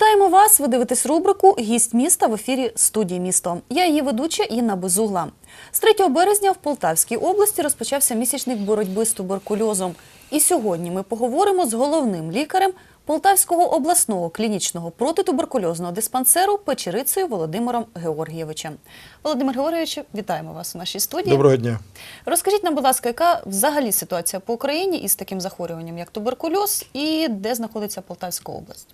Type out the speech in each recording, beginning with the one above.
Вітаємо вас! Ви дивитесь рубрику Гість міста в ефірі студії місто. Я її ведуча Інна Безугла. З 3 березня в Полтавській області розпочався місячник боротьби з туберкульозом. І сьогодні ми поговоримо з головним лікарем Полтавського обласного клінічного протитуберкульозного диспансеру Печерицею Володимиром Георгійовичем. Володимир Георгійович, вітаємо вас у нашій студії. Доброго дня. Розкажіть нам, будь ласка, яка взагалі ситуація по Україні із таким захворюванням, як туберкульоз, і де знаходиться Полтавська область?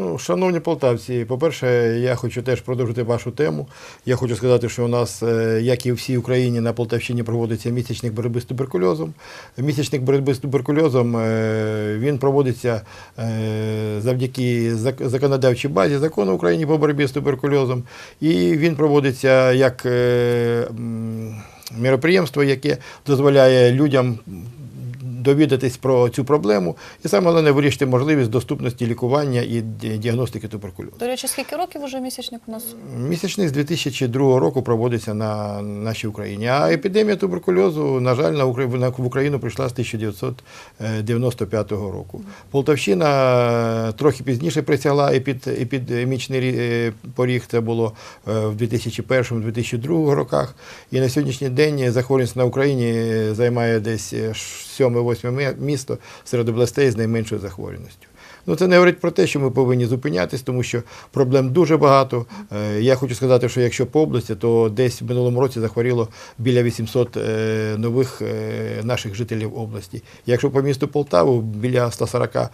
Ну, шановні полтавці, по-перше, я хочу теж продовжити вашу тему. Я хочу сказати, що у нас, е, як і в всій Україні, на Полтавщині проводиться місячник боротьби з туберкульозом. Місячник боротьби з туберкульозом е, він проводиться е, завдяки законодавчій базі закону України по боротьбі з туберкульозом. І він проводиться як міроприємство, яке дозволяє людям довідатись про цю проблему, і саме головне вирішити можливість доступності лікування і діагностики туберкульозу. До речі, скільки років уже місячник у нас? Місячник з 2002 року проводиться на нашій Україні. А епідемія туберкульозу, на жаль, на в Україну прийшла з 1995 року. Полтавщина е, трохи пізніше присягла епід, епідемічний е, поріг. Це було е, в 2001-2002 роках. І на сьогоднішній день захворюваність на Україні займає десь 7-8 місто серед областей з найменшою захворюваністю. Ну, це не говорить про те, що ми повинні зупинятись, тому що проблем дуже багато. Е, Я хочу сказати, що якщо по області, то десь в минулому році захворіло біля 800 е, нових е, наших жителів області. Якщо по місту Полтаву, біля 140 е,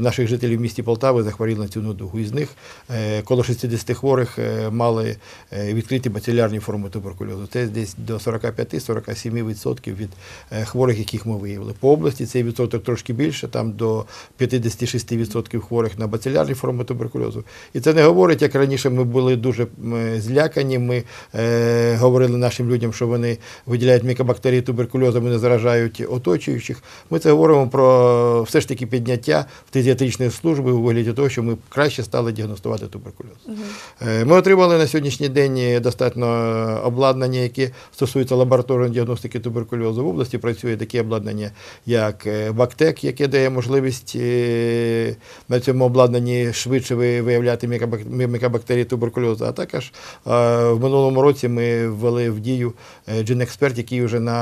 наших жителів в місті Полтави захворіли на цю недугу. Із них коло 60 хворих мали відкриті бацилярні форми туберкульозу. Це десь до 45-47% від хворих, яких ми виявили. По області цей відсоток трошки більше, там до 56% хворих на бацилярні форми туберкульозу. І це не говорить, як раніше ми були дуже злякані. Ми е, говорили нашим людям, що вони виділяють мікобактерії туберкульозу, вони заражають оточуючих. Ми це говоримо про все ж таки підняття фтизіатричної служби у вигляді того, що ми краще стали діагностувати туберкульоз. Е, Ми отримали на сьогоднішній день достатньо обладнання, яке стосується лабораторної діагностики туберкульозу. В області працює таке обладнання, як е, Бактек, яке дає можливість е, на цьому обладнанні швидше виявляти мікобактерії туберкульозу. А також е, в минулому році ми ввели в дію джин-експерт, який вже на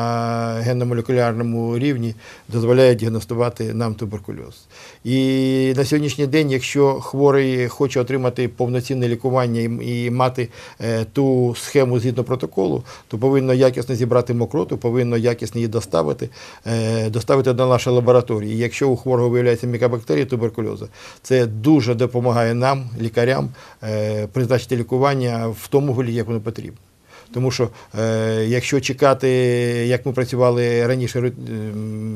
генно-молекулярному рівні дозволяє діагностувати нам туберкульоз. І на сьогоднішній день, якщо хворий хоче отримати повноцінне лікування і, мати е, ту схему згідно протоколу, то повинно якісно зібрати мокроту, повинно якісно її доставити, е, доставити до нашої лабораторії. І якщо у хворого виявляється мікобактерії туберкульозу, це дуже допомагає нам, лікарям, е, призначити лікування в тому голі, як воно потрібно. Тому що е, якщо чекати, як ми працювали раніше е,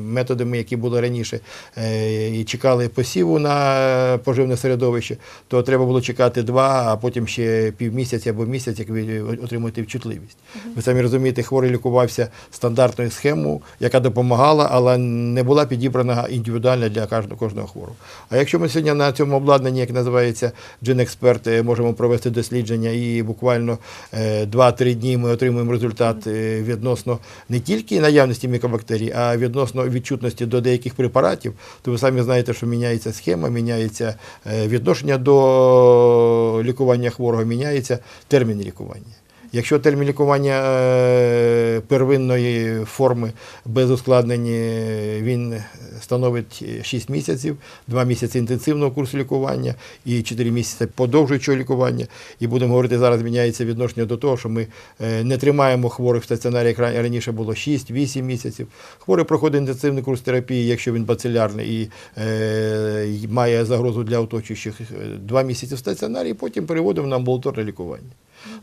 методами, які були раніше, е, і чекали посіву на поживне середовище, то треба було чекати два, а потім ще півмісяця або місяць, як ви отримуєте вчутливість. Ви самі розумієте, хворий лікувався стандартною схемою, яка допомагала, але не була підібрана індивідуально для кожного, хворого. А якщо ми сьогодні на цьому обладнанні, як називається Джин-експерт, можемо провести дослідження і буквально е, 2-3 дні ми отримуємо результат е, відносно не тільки наявності мікобактерій, а відносно відчутності до деяких препаратів, то ви самі знаєте, що міняється схема, міняється е, відношення до лікування хворого, міняється термін лікування. Якщо термін лікування е, первинної форми без ускладнень він становить 6 місяців, 2 місяці інтенсивного курсу лікування і 4 місяці подовжуючого лікування. І будемо говорити, зараз міняється відношення до того, що ми е, не тримаємо хворих в стаціонарі, як раніше було 6-8 місяців. Хворий проходить інтенсивний курс терапії, якщо він бацилярний і е, має загрозу для оточуючих 2 місяці в стаціонарі, і потім переводимо на амбулаторне лікування.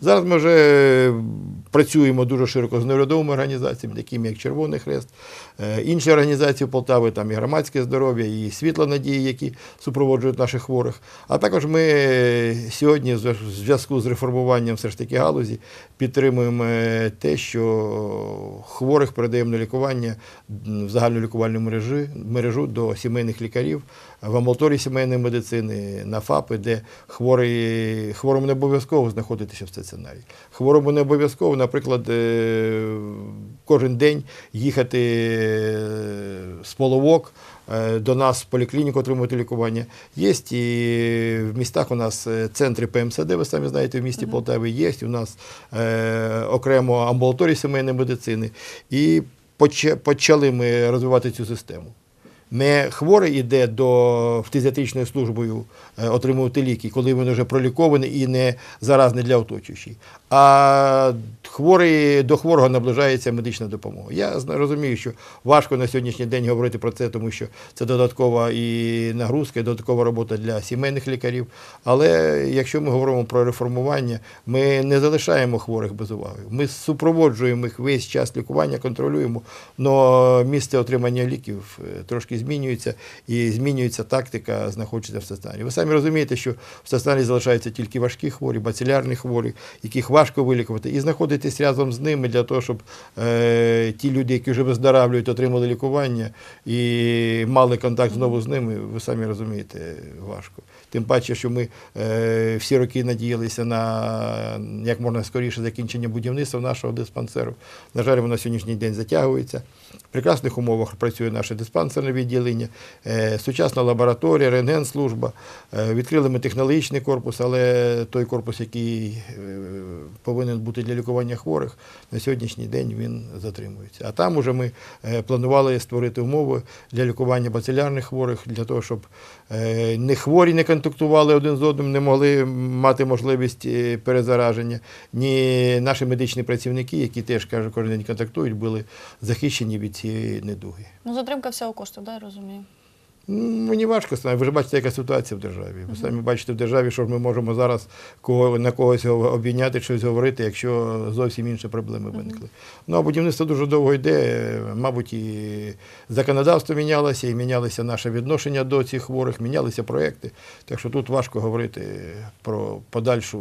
Зараз ми вже працюємо дуже широко з неурядовими організаціями, такими як Червоний Хрест, е, інші організації Полтави, там і громадське здоров'я, і світла надії, які супроводжують наших хворих. А також ми сьогодні, в зв'язку з реформуванням все ж таки галузі, підтримуємо е, те, що хворих передаємо на лікування в загальну лікувальну мережу до сімейних лікарів в амбулаторії сімейної медицини, на ФАПи, де хворий, хворому не обов'язково знаходитися в стаціонарі. Хворому не обов'язково, наприклад, е, кожен день їхати е, з половок е, до нас в поліклініку отримувати лікування. Є і в містах у нас центри ПМСД, ви самі знаєте, в місті Полтаві є у нас е, окремо амбулаторії сімейної медицини. І почали ми розвивати цю систему. Не хворий йде до фтизіатричною службою е, отримувати ліки, коли він вже пролікований і не заразний для оточуючих. А хворий до хворого наближається медична допомога. Я розумію, що важко на сьогоднішній день говорити про це, тому що це додаткова і нагрузка, і додаткова робота для сімейних лікарів. Але якщо ми говоримо про реформування, ми не залишаємо хворих без уваги. Ми супроводжуємо їх весь час лікування, контролюємо, але місце отримання ліків е, трошки змінюється і змінюється тактика знаходження в стаціонарі. Ви самі розумієте, що в стаціонарі залишаються тільки важкі хворі, бацилярні хворі, яких важко вилікувати, і знаходитись разом з ними для того, щоб е, ті люди, які вже виздоравлюють, отримали лікування і мали контакт знову з ними, ви самі розумієте, важко. Тим паче, що ми е, всі роки надіялися на як можна скоріше закінчення будівництва нашого диспансеру. На жаль, воно сьогоднішній день затягується. В прекрасних умовах працює наше диспансерне відділення, е, сучасна лабораторія, рентгенслужба. Е, відкрили ми технологічний корпус, але той корпус, який е, повинен бути для лікування хворих, на сьогоднішній день він затримується. А там уже ми е, планували створити умови для лікування бацилярних хворих, для того, щоб не хворі не контактували один з одним, не могли мати можливість е, перезараження, ні наші медичні працівники, які теж кажу, кожен день контактують, були захищені від цієї недуги. Ну, затримка всього коштів, да, я розумію. М, Мені важко знати. Ви ж бачите, яка ситуація в державі. Ви самі бачите в державі, що ж ми можемо зараз кого, на когось обійняти, щось говорити, якщо зовсім інші проблеми виникли. Ну, а будівництво дуже довго йде. Мабуть, і законодавство мінялося, і мінялися наше відношення до цих хворих, мінялися проекти. Так що тут важко говорити про подальшу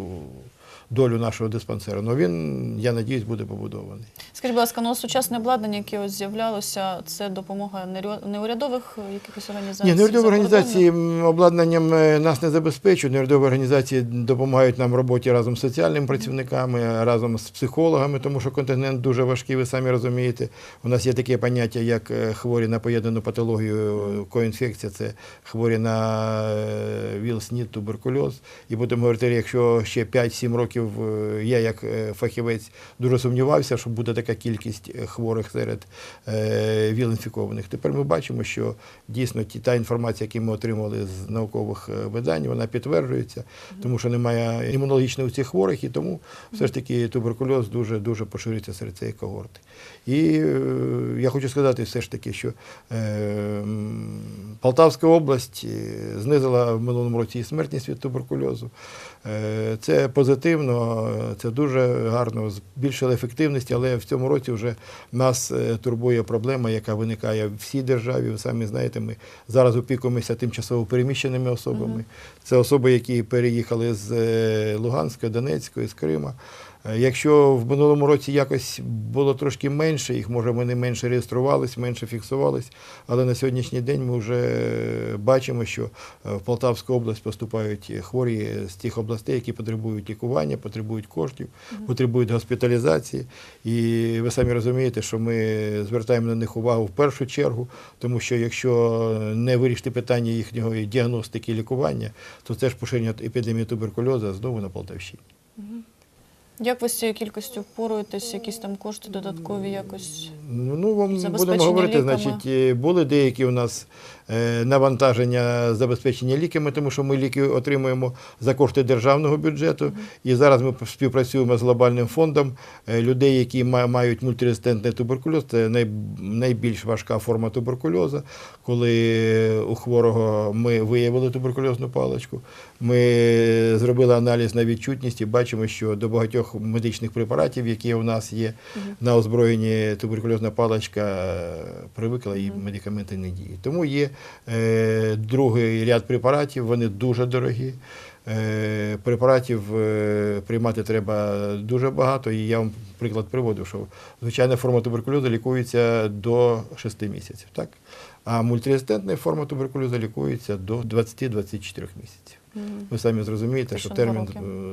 долю нашого диспансеру. Але він, я надіюсь, буде побудований. Скажіть, будь ласка, ну сучасне обладнання, яке ось з'являлося, це допомога неурядових якихось організацій? Ні, неурядові організації обладнанням е, нас не забезпечують. Неурядові організації допомагають нам в роботі разом з соціальними працівниками, разом з психологами, тому що континент дуже важкий, ви самі розумієте. У нас є таке поняття, як е, хворі на поєднану патологію, коінфекція, це хворі на е, ВІЛ, СНІД, туберкульоз. І будемо говорити, якщо ще 5-7 років е, я як е, фахівець дуже сумнівався, що буде така кількість е, хворих серед ВІЛ-інфікованих. Тепер ми бачимо, що дійсно та інформація, яку ми отримали з наукових видань, вона підтверджується, тому що немає імунологічних у цих хворих, і тому все ж таки туберкульоз дуже дуже поширюється серед цієї когорти. І я хочу сказати все ж таки, що Полтавська область знизила в минулому році і смертність від туберкульозу. Це позитивно, е, це дуже гарно, збільшили ефективність, але в цьому році вже нас е, турбує проблема, яка виникає в всій державі. Ви самі знаєте, ми зараз опікуємося тимчасово переміщеними особами. Це особи, які переїхали з е, Луганська, Донецької, з Крима. Е, Якщо в минулому році якось було трошки менше, їх може вони менше реєструвались, менше фіксувались, але на сьогоднішній день ми вже бачимо, що е, в Полтавську область поступають хворі з тих областей, які потребують лікування, потребують коштів, потребують госпіталізації. І ви самі розумієте, що ми звертаємо на них увагу в першу чергу, тому що якщо не вирішити питання їхньої діагностики і лікування, то це ж поширення епідемії туберкульозу знову на Полтавщині. Як ви з цією кількістю впоруєтесь, якісь там кошти додаткові якось? Ну, ну вам Забезпечення будемо говорити, ліками. значить, були деякі у нас навантаження забезпечення ліками, тому що ми ліки отримуємо за кошти державного бюджету. І зараз ми співпрацюємо з глобальним фондом е, людей, які ма- мають мультирезистентний туберкульоз. Це найбільш важка форма туберкульозу. Коли у хворого ми виявили туберкульозну паличку, ми зробили аналіз на відчутність і бачимо, що до багатьох медичних препаратів, які у нас є на озброєнні туберкульозна паличка е, привикла і медикаменти не діють. Тому є е, другий ряд препаратів, вони дуже дорогі. Е, препаратів е, приймати треба дуже багато, і я вам приклад приводив, що звичайна форма туберкульозу лікується до 6 місяців, так? а мультирезистентна форма туберкульозу лікується до 20-24 місяців. Ви самі зрозумієте, що термін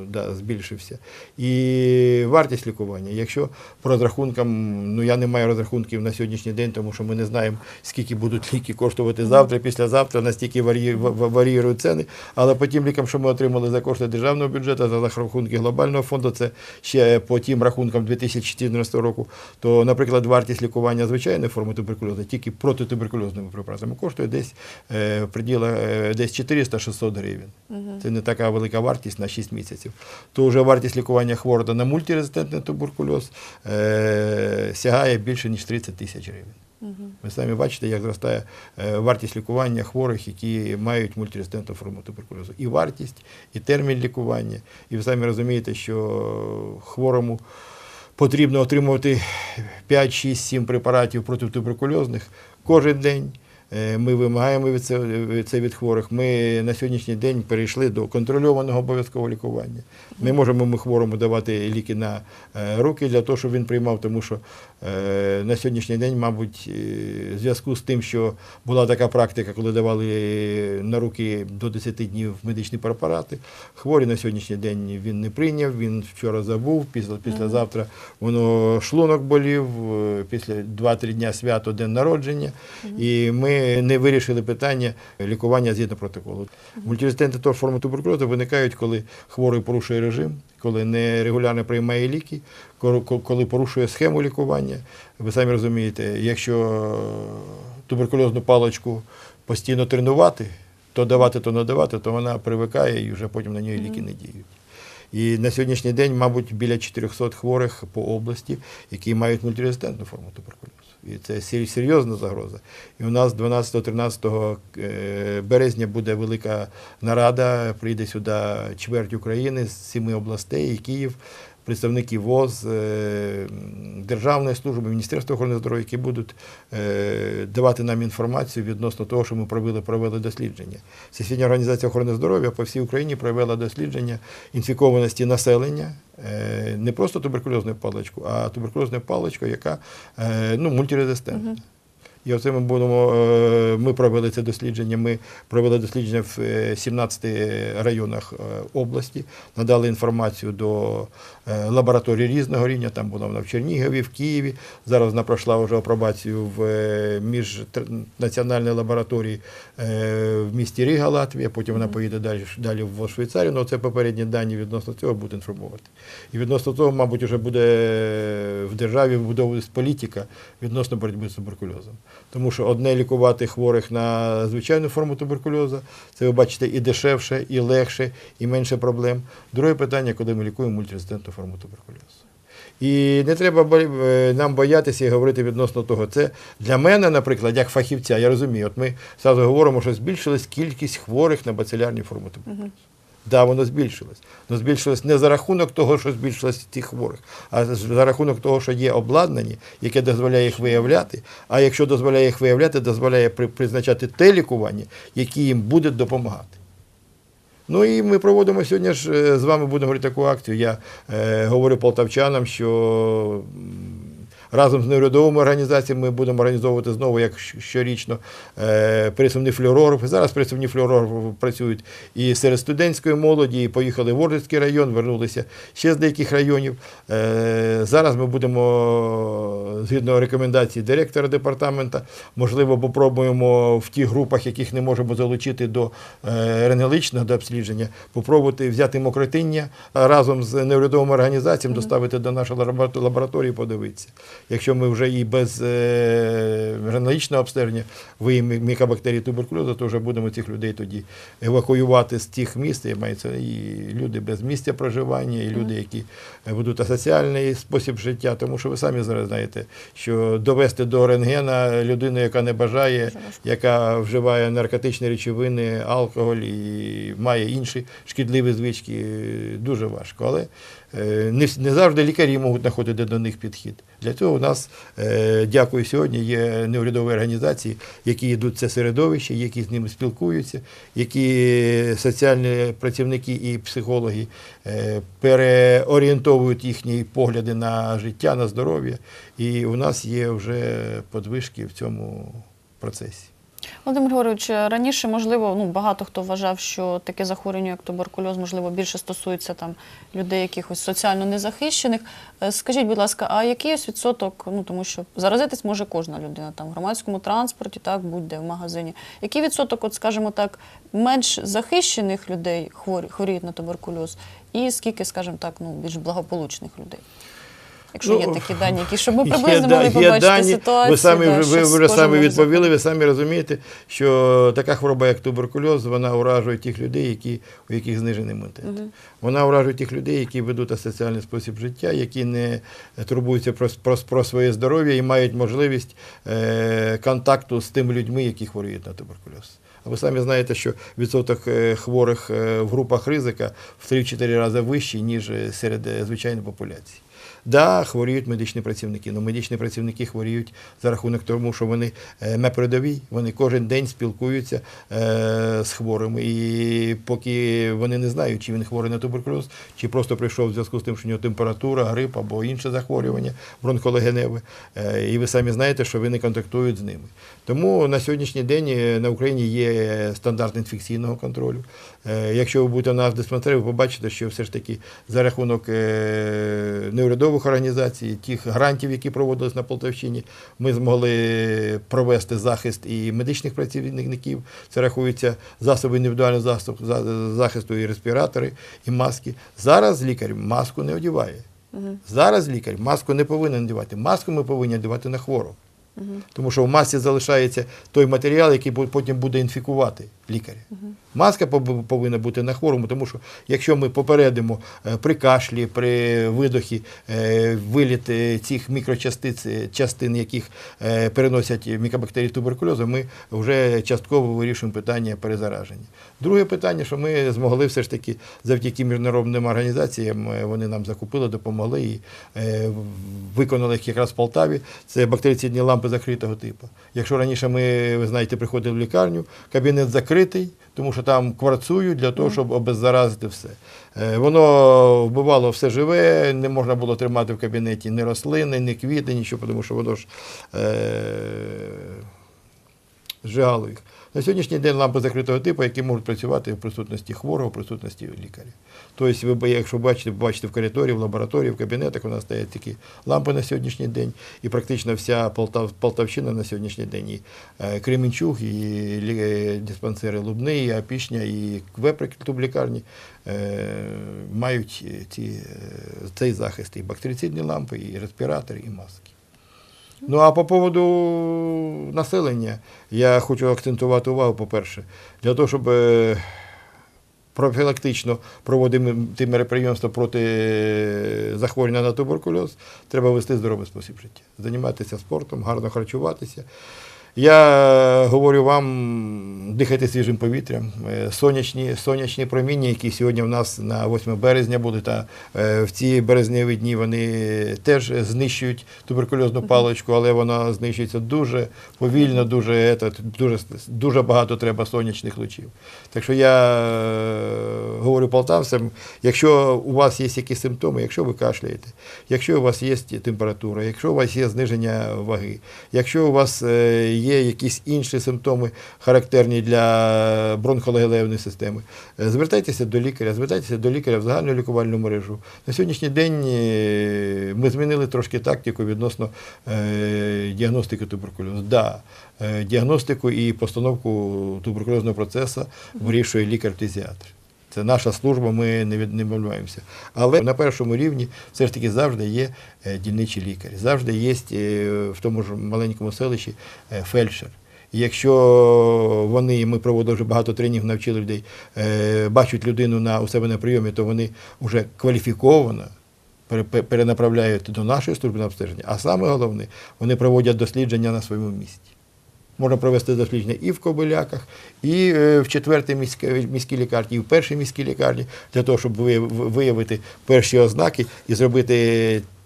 е, да, збільшився. І вартість лікування. Якщо по розрахункам, ну я не маю розрахунків на сьогоднішній день, тому що ми не знаємо, скільки будуть ліки коштувати завтра, післязавтра, настільки варі- ва- ва- варіюють ціни. Але по тим лікам, що ми отримали за кошти державного бюджету, за рахунки глобального фонду, це ще по тим рахункам 2014 року, то, наприклад, вартість лікування звичайної форми туберкульозу, тільки протитуберкульозними препаратами, коштує десь е, в пределах е, десь 400-600 гривень. Це не така велика вартість на 6 місяців. То вже вартість лікування хворого на мультирезистентний туберкульоз е, сягає більше ніж 30 тисяч гривень. Ви самі бачите, як зростає е, вартість лікування хворих, які мають мультирезистентну форму туберкульозу. І вартість, і термін лікування. І ви самі розумієте, що хворому потрібно отримувати 5, 6, 7 препаратів протитуберкульозних кожен день. Е, Ми вимагаємо від це, від це від хворих. Ми на сьогоднішній день перейшли до контрольованого обов'язкового лікування. Не можемо ми хворому давати ліки на е, руки для того, щоб він приймав, тому що е, на сьогоднішній день, мабуть, в зв'язку з тим, що була така практика, коли давали на руки до 10 днів медичні препарати, хворий на сьогоднішній день він не прийняв, він вчора забув, після, післязавтра воно шлунок болів, після 2-3 дня свято, день народження. І ми не вирішили питання лікування згідно протоколу. Мультирезистентні форми туберкульозу виникають, коли хворий порушує режим, коли нерегулярно приймає ліки, коли- коли порушує схему лікування. Ви самі розумієте, якщо туберкульозну паличку постійно тренувати, то давати, то не давати, то вона привикає і вже потім на неї ліки не діють. І на сьогоднішній день, мабуть, біля 400 хворих по області, які мають мультирезистентну форму туберкульозу. І це сер- серйозна загроза. І у нас 12-13 е, березня буде велика нарада, прийде сюди чверть України з сіми областей і Київ, представники ВОЗ, е, Державної служби, Міністерства охорони здоров'я, які будуть е, давати нам інформацію відносно того, що ми провели, провели дослідження. Всесвітня організація охорони здоров'я по всій Україні провела дослідження інфікованості населення. е, Не просто туберкульозною паличкою, а туберкульозною паличкою, яка ну, мультирезистентна. І оце ми будемо. Ми провели це дослідження. Ми провели дослідження в е, 17 районах області, надали інформацію до лабораторій різного рівня. Там була вона в Чернігові, в Києві. Зараз вона пройшла вже апробацію в е, міжнаціональній лабораторії е, в місті Ріга, Латвія. Потім вона поїде далі, далі в Швейцарію. Ну, це попередні дані відносно цього будуть інформувати. І відносно того, мабуть, вже буде в державі вбудовуватись політика відносно боротьби з туберкульозом. Тому що одне лікувати хворих на звичайну форму туберкульозу, це ви бачите і дешевше, і легше, і менше проблем. Друге питання, коли ми лікуємо мультирезистентну форму туберкульозу. І не треба е, нам боятися і говорити відносно того. Це для мене, наприклад, як фахівця, я розумію, от ми зразу говоримо, що збільшилась кількість хворих на бацилярні форми туберкульозу. Да, воно збільшилось. Воно збільшилось не за рахунок того, що збільшилось цих хворих, а за рахунок того, що є обладнання, яке дозволяє їх виявляти. А якщо дозволяє їх виявляти, дозволяє призначати те лікування, яке їм буде допомагати. Ну і ми проводимо сьогодні ж е, з вами будемо говорити таку акцію. Я е, говорю полтавчанам, що разом з неурядовими організаціями ми будемо організовувати знову, як щорічно, е, пересувні флюорографи. Зараз пересувні флюорографи працюють і серед студентської молоді, і поїхали в Оржицький район, вернулися ще з деяких районів. Е, зараз ми будемо, згідно рекомендацій директора департамента, можливо, попробуємо в тих групах, яких не можемо залучити до е, рентгенологічного до обслідження, попробувати взяти мокротиння разом з неурядовими організаціями, доставити до нашої лабораторії, подивитися. Якщо ми вже і без е, рентгенологічного обстеження виявимо мікобактерії туберкульозу, то вже будемо цих людей тоді евакуювати з тих місць, і мається і люди без місця проживання, і люди, які ведуть асоціальний спосіб життя. Тому що ви самі зараз знаєте, що довести до рентгена людину, яка не бажає, яка вживає наркотичні речовини, алкоголь і має інші шкідливі звички, дуже важко. Але е, не, не завжди лікарі можуть знаходити до них підхід. Для цього у нас, е, дякую, сьогодні є неурядові організації, які йдуть в це середовище, які з ними спілкуються, які соціальні працівники і психологи е, переорієнтовують їхні погляди на життя, на здоров'я. І у нас є вже подвижки в цьому процесі. Володимир Григорович, раніше, можливо, ну багато хто вважав, що таке захворювання, як туберкульоз, можливо, більше стосується там людей якихось соціально незахищених. Е, Скажіть, будь ласка, а який ось відсоток? Ну тому що заразитись може кожна людина там в громадському транспорті, так будь-де в магазині. Який відсоток, от скажімо так, менш захищених людей хворі, хворіють на туберкульоз, і скільки, скажімо так, ну більш благополучних людей? Якщо є Ну, такі дані, які щоб ми приблизно да- могли є побачити дані, ситуацію. Ви самі да, ви кожним самі відповіли, ви самі розумієте, що така хвороба, як туберкульоз, вона уражує тих людей, які, у яких знижений імунітет. Вона уражує тих людей, які ведуть асоціальний спосіб життя, які не турбуються про, про, про своє здоров'я і мають можливість е, контакту з тими людьми, які хворіють на туберкульоз. А ви самі знаєте, що відсоток е, хворих е, в групах ризика в 3-4 рази вищий, ніж е, серед звичайної популяції. Да, хворіють медичні працівники, але медичні працівники хворіють за рахунок тому, що вони е, на передовій, вони кожен день спілкуються е, з хворими. І поки вони не знають, чи він хворий на туберкульоз, чи просто прийшов в зв'язку з тим, що у нього температура, грип або інше захворювання бронхолегеневе. Е, і ви самі знаєте, що вони контактують з ними. Тому на сьогоднішній день на Україні є стандарт інфекційного контролю. Е, Якщо ви будете на диспансері, ви побачите, що все ж таки за рахунок е, неурядових організацій, тих грантів, які проводились на Полтавщині, ми змогли провести захист і медичних працівників. Це рахується засоби індивідуального захисту і респіратори, і маски. Зараз лікар маску не одягає. Зараз лікар маску не повинен одягати. Маску ми повинні одягати на хворого. Тому що в масці залишається той матеріал, який потім буде інфікувати лікаря. Маска повинна бути на хворому, тому що якщо ми попередимо е, при кашлі, при видохі е, виліт е, цих мікрочастиць, частин, яких переносять мікобактерії туберкульозу, ми вже частково вирішуємо питання перезараження. Друге питання, що ми змогли все ж таки завдяки міжнародним організаціям, вони нам закупили, допомогли і виконали їх якраз в Полтаві. Це бактерицидні лампи закритого типу. Якщо раніше ми, ви знаєте, приходили в лікарню, кабінет закритий, тому що там кварцують для того, щоб обеззаразити все. Е, Воно вбивало все живе, не можна було тримати в кабінеті ні рослини, ні квіти, нічого, тому що воно ж е, зжигало їх. На сьогоднішній день лампи закритого типу, які можуть працювати в присутності хворого, в присутності лікаря. Тобто, ви, якщо бачите, бачите в коридорі, в лабораторії, в кабінетах, у нас стоять такі лампи на сьогоднішній день, і практично вся Полтав, Полтавщина на сьогоднішній день, і е, Кременчуг, і е, диспансери Лубни, і Апішня, і Квеприк тублікарні е, мають ці, цей захист, і бактерицидні лампи, і респіратори, і маски. Ну а по поводу населення, я хочу акцентувати увагу, по-перше, для того, щоб е, профілактично проводити мероприємства проти е, захворювання на туберкульоз, треба вести здоровий спосіб життя, займатися спортом, гарно харчуватися. Я говорю вам, дихайте свіжим повітрям, Е, сонячні, сонячні проміння, які сьогодні в нас на 8 березня будуть, а е, в ці березневі дні вони теж знищують туберкульозну паличку, але вона знищується дуже повільно, дуже, дуже, дуже багато треба сонячних лучів. Так що я е, говорю полтавцям, якщо у вас є якісь симптоми, якщо ви кашляєте, якщо у вас є температура, якщо у вас є зниження ваги, якщо у вас е, є якісь інші симптоми, характерні для бронхолегеневої системи, е, звертайтеся до лікаря, звертайтеся до лікаря в загальну лікувальну мережу. На сьогоднішній день е, ми змінили трошки тактику відносно е, діагностики туберкульозу. Да, діагностику і постановку туберкульозного процесу вирішує лікар-фтизіатр. Це наша служба, ми не від- відмовляємося. Але на першому рівні все ж таки завжди є е, дільничий лікар, завжди є е, в тому ж маленькому селищі е, фельдшер. Якщо вони, ми проводили вже багато тренінгів, навчили людей, бачать людину на, у себе на прийомі, то вони вже кваліфіковано перенаправляють до нашої служби на обстеження. А саме головне, вони проводять дослідження на своєму місці. Можна провести дослідження і в Кобиляках, і е, в четвертій міській, міській лікарні, і в першій міській лікарні, для того, щоб вияв- виявити перші ознаки і зробити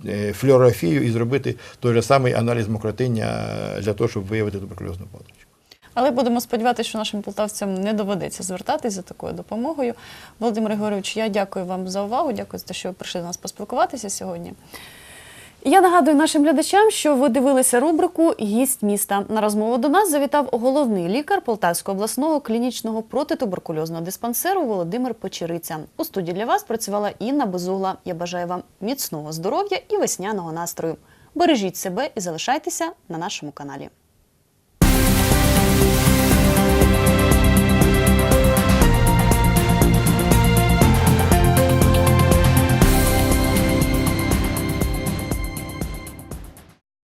е, флюорографію, і зробити той же самий аналіз мокротиння для того, щоб виявити туберкульозну паличку. Але будемо сподіватися, що нашим полтавцям не доведеться звертатись за такою допомогою. Володимир Григорович, я дякую вам за увагу. Дякую за те, що ви прийшли до нас поспілкуватися сьогодні. Я нагадую нашим глядачам, що ви дивилися рубрику Гість міста. На розмову до нас завітав головний лікар Полтавського обласного клінічного протитуберкульозного диспансеру Володимир Печериця. У студії для вас працювала Інна Безугла. Я бажаю вам міцного здоров'я і весняного настрою. Бережіть себе і залишайтеся на нашому каналі.